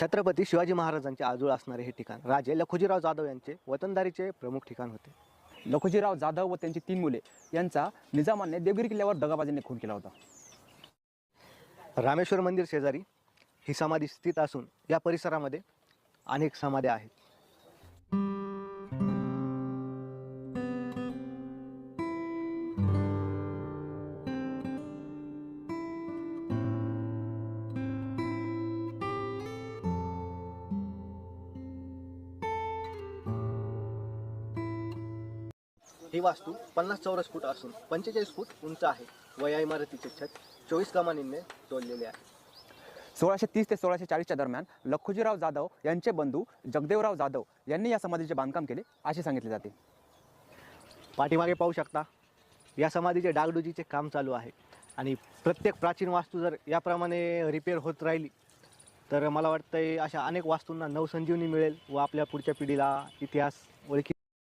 छत्रपती शिवाजी महाराजांचे आजोळ असणारे हे ठिकाण. राजे लखुजीराव जाधव यांचे वतनदारीचे प्रमुख ठिकाण होते. लखुजीराव जाधव व त्यांची तीन मुले यांचा निजामाने देवगिरी किल्ल्यावर दगाबाजीने खून केला होता. रामेश्वर मंदिर शेजारी ही समाधी स्थित असून या परिसरामध्ये अनेक समाध्या आहेत. ही वास्तू पन्नास चौरस फूट असून पंचेचाळीस फूट उंच आहे. व या इमारतीचे छत चोवीस कमानींनी जोडलेले आहे. सोळाशे तीस ते सोळाशे चाळीसच्या दरम्यान लखुजीराव जाधव यांचे बंधू जगदेवराव जाधव यांनी या समाधीचे बांधकाम केले असे सांगितले जाते. पाठीमागे पाहू शकता या समाधीचे डागडुजीचे काम चालू आहे. आणि प्रत्येक प्राचीन वास्तू जर याप्रमाणे रिपेअर होत राहिली तर मला वाटतंय अशा अनेक वास्तूंना नवसंजीवनी मिळेल व आपल्या पुढच्या पिढीला इतिहास ओळखी